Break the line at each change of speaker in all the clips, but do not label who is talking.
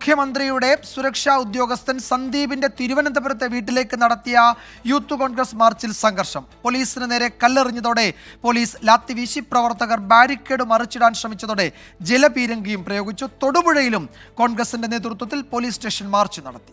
മുഖ്യമന്ത്രിയുടെ സുരക്ഷാ ഉദ്യോഗസ്ഥൻ സന്ദീപിന്റെ തിരുവനന്തപുരത്തെ വീട്ടിലേക്ക് നടത്തിയ യൂത്ത് കോൺഗ്രസ് മാർച്ചിൽ സംഘർഷം. പോലീസിന് നേരെ കല്ലെറിഞ്ഞതോടെ പോലീസ് ലാത്തി വീശി പ്രവർത്തകർ ബാരിക്കേഡ് മറിച്ചിടാൻ ശ്രമിച്ചതോടെ ജലപീരങ്കിയും പ്രയോഗിച്ചു. തൊടുപുഴയിലും കോൺഗ്രസിന്റെ നേതൃത്വത്തിൽ പോലീസ് സ്റ്റേഷൻ മാർച്ച് നടത്തി.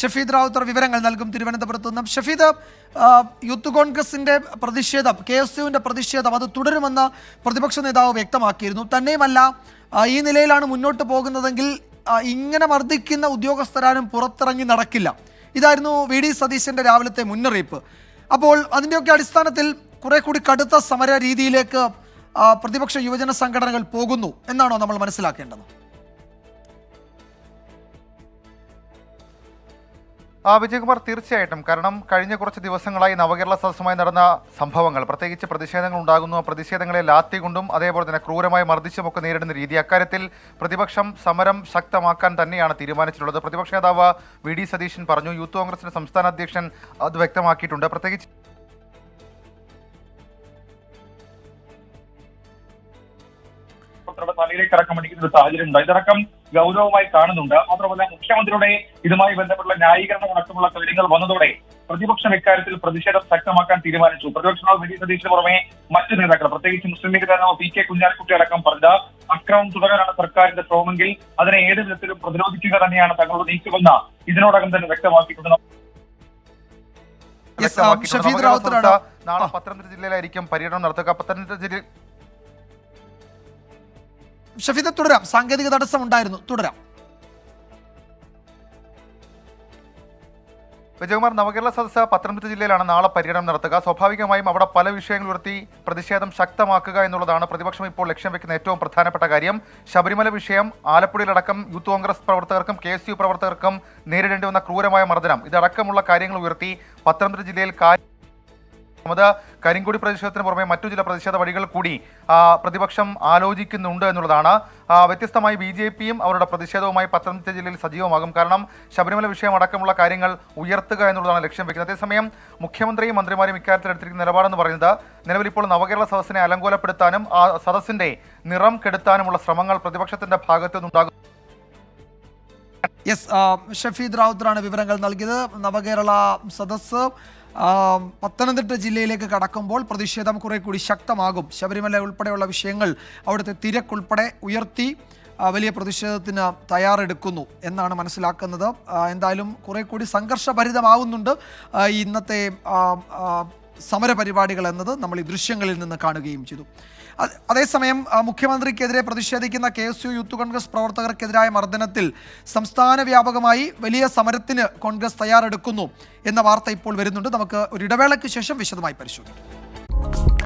ഷഫീദ് റാവുത്തർ വിവരങ്ങൾ നൽകും. തിരുവനന്തപുരത്ത് നിന്നും ഷഫീദ് യൂത്ത് കോൺഗ്രസിന്റെ പ്രതിഷേധം കെ എസ് യുവിന്റെ പ്രതിഷേധം അത് തുടരുമെന്ന് പ്രതിപക്ഷ നേതാവ് വ്യക്തമാക്കിയിരുന്നു. തന്നെയുമല്ല ഈ നിലയിലാണ് മുന്നോട്ട് പോകുന്നതെങ്കിൽ ഇങ്ങനെ മർദ്ദിക്കുന്ന ഉദ്യോഗസ്ഥരാരും പുറത്തിറങ്ങി നടക്കില്ല. ഇതായിരുന്നു വി ഡി സതീശന്റെ രാവിലത്തെ മുന്നറിയിപ്പ്. അപ്പോൾ അതിന്റെയൊക്കെ അടിസ്ഥാനത്തിൽ കുറെ കൂടി കടുത്ത സമര രീതിയിലേക്ക് പ്രതിപക്ഷ യുവജന സംഘടനകൾ പോകുന്നു. എന്നാണോ നമ്മൾ മനസ്സിലാക്കേണ്ടത്?
വിജയകുമാർ തീർച്ചയായിട്ടും. കാരണം കഴിഞ്ഞ കുറച്ച് ദിവസങ്ങളായി നവകേരള സദസ്സുമായി നടന്ന സംഭവങ്ങൾ പ്രത്യേകിച്ച് പ്രതിഷേധങ്ങൾ ഉണ്ടാകുന്നു. ആ പ്രതിഷേധങ്ങളെ ലാത്തികൊണ്ടും അതേപോലെ തന്നെ ക്രൂരമായി മർദ്ദിച്ചുമൊക്കെ നേരിടുന്ന രീതി. അക്കാര്യത്തിൽ പ്രതിപക്ഷം സമരം ശക്തമാക്കാൻ തന്നെയാണ് തീരുമാനിച്ചിട്ടുള്ളത്. പ്രതിപക്ഷ നേതാവ് വി ഡി സതീശൻ പറഞ്ഞു. യൂത്ത് കോൺഗ്രസിന്റെ സംസ്ഥാന അധ്യക്ഷൻ അത് വ്യക്തമാക്കിയിട്ടുണ്ട്. പ്രത്യേകിച്ച്
തലയിലേക്ക് അടക്കം അടിക്കുന്ന ഒരു സാഹചര്യം ഉണ്ട് ഇതടക്കം ഗൗരവമായി കാണുന്നുണ്ട്. മാത്രമല്ല മുഖ്യമന്ത്രിയുടെ ഇതുമായി ബന്ധപ്പെട്ട ന്യായീകരണം അടക്കമുള്ള കാര്യങ്ങൾ വന്നതോടെ പ്രതിപക്ഷം ഇക്കാര്യത്തിൽ പ്രതിഷേധം ശക്തമാക്കാൻ തീരുമാനിച്ചു. പ്രതിപക്ഷ നേതാവ് വി സതീഷിന് പുറമെ മറ്റു നേതാക്കൾ പ്രത്യേകിച്ച് മുസ്ലിം ലീഗ് നേതാവ് പി കെ കുഞ്ഞാലിക്കുട്ടി അടക്കം പറഞ്ഞ അക്രമം തുടരാനാണ് സർക്കാരിന്റെ ശ്രമമെങ്കിൽ അതിനെ ഏത് വിധത്തിലും പ്രതിരോധിക്കുക തന്നെയാണ് തങ്ങളുടെ നീക്കമെന്ന് ഇതിനോടകം തന്നെ വ്യക്തമാക്കിയിട്ടുണ്ട്.
ഷഫീദ് റാവുത്തറാണ്.
നാളെ. പത്തനംതിട്ട ജില്ലയിലായിരിക്കും പര്യടനം നടത്തുക. പത്തനംതിട്ട ജില്ലയിൽ
ഷഫീദ് തുടരാം. സാങ്കേതിക തടസ്സം ഉണ്ടായിരുന്നു. തുടരാം.
വിജയകുമാർ നവകേരള സദസ്സ് പത്തനംതിട്ട ജില്ലയിലാണ് നാളെ പര്യടനം നടത്തുക. സ്വാഭാവികമായും അവിടെ പല വിഷയങ്ങൾ ഉയർത്തി പ്രതിഷേധം ശക്തമാക്കുക എന്നുള്ളതാണ് പ്രതിപക്ഷം ഇപ്പോൾ ലക്ഷ്യം വെക്കുന്ന ഏറ്റവും പ്രധാനപ്പെട്ട കാര്യം. ശബരിമല വിഷയം ആലപ്പുഴയിലടക്കം യൂത്ത് കോൺഗ്രസ് പ്രവർത്തകർക്കും കെ പ്രവർത്തകർക്കും നേരിടേണ്ടി വന്ന ക്രൂരമായ മർദ്ദനം. ഇതടക്കമുള്ള കാര്യങ്ങൾ ഉയർത്തി പത്തനംതിട്ട ജില്ലയിൽ കാ- കരിങ്കുടി പ്രതിഷേധത്തിന് പുറമെ മറ്റു ചില പ്രതിഷേധ വഴികൾ കൂടി പ്രതിപക്ഷം ആലോചിക്കുന്നുണ്ട് എന്നുള്ളതാണ്. വ്യത്യസ്തമായി ബി ജെ പിയും അവരുടെ പ്രതിഷേധവുമായി പത്തനംതിട്ട ജില്ലയിൽ സജീവമാകും. കാരണം ശബരിമല വിഷയം അടക്കമുള്ള കാര്യങ്ങൾ ഉയർത്തുക എന്നുള്ളതാണ് ലക്ഷ്യം വെക്കുന്നത്. അതേസമയം മുഖ്യമന്ത്രിയും മന്ത്രിമാരും ഇക്കാര്യത്തിൽ എടുത്തിരിക്കുന്ന നിലപാടെന്ന് പറയുന്നത് നിലവിലിപ്പോൾ നവകേരള സദസ്സിനെ അലങ്കോലപ്പെടുത്താനും ആ സദസ്സിന്റെ നിറം കെടുത്താനുമുള്ള ശ്രമങ്ങൾ പ്രതിപക്ഷത്തിന്റെ ഭാഗത്തു നിന്നുണ്ടാകും.
യെസ് ഷഫീദ് റാവുത്തറാണ് വിവരങ്ങൾ നൽകിയത്. നവകേരള സദസ്സ് പത്തനംതിട്ട ജില്ലയിലേക്ക് കടക്കുമ്പോൾ പ്രതിഷേധം കുറെ കൂടി ശക്തമാകും. ശബരിമല ഉൾപ്പെടെയുള്ള വിഷയങ്ങൾ അവിടുത്തെ തിരക്കുൾപ്പെടെ ഉയർത്തി വലിയ പ്രതിഷേധത്തിന് തയ്യാറെടുക്കുന്നു എന്നാണ് മനസ്സിലാക്കുന്നത്. എന്തായാലും കുറെ കൂടി സംഘർഷഭരിതമാവുന്നുണ്ട്. ഇന്നത്തെ സമരപരിപാടികൾ എന്നത് നമ്മൾ ഈ ദൃശ്യങ്ങളിൽ നിന്ന് കാണുകയും ചെയ്തു. അതേസമയം മുഖ്യമന്ത്രിക്കെതിരെ പ്രതിഷേധിക്കുന്ന K S U Youth Congress പ്രവർത്തകർക്കെതിരായ മർദ്ദനത്തിൽ സംസ്ഥാന വ്യാപകമായി വലിയ സമരത്തിന് കോൺഗ്രസ് തയ്യാറെടുക്കുന്നു എന്ന വാർത്ത ഇപ്പോൾ വരുന്നുണ്ട്. നമുക്ക് ഒരു ഇടവേളയ്ക്ക് ശേഷം വിശദമായി പരിശോധിക്കാം.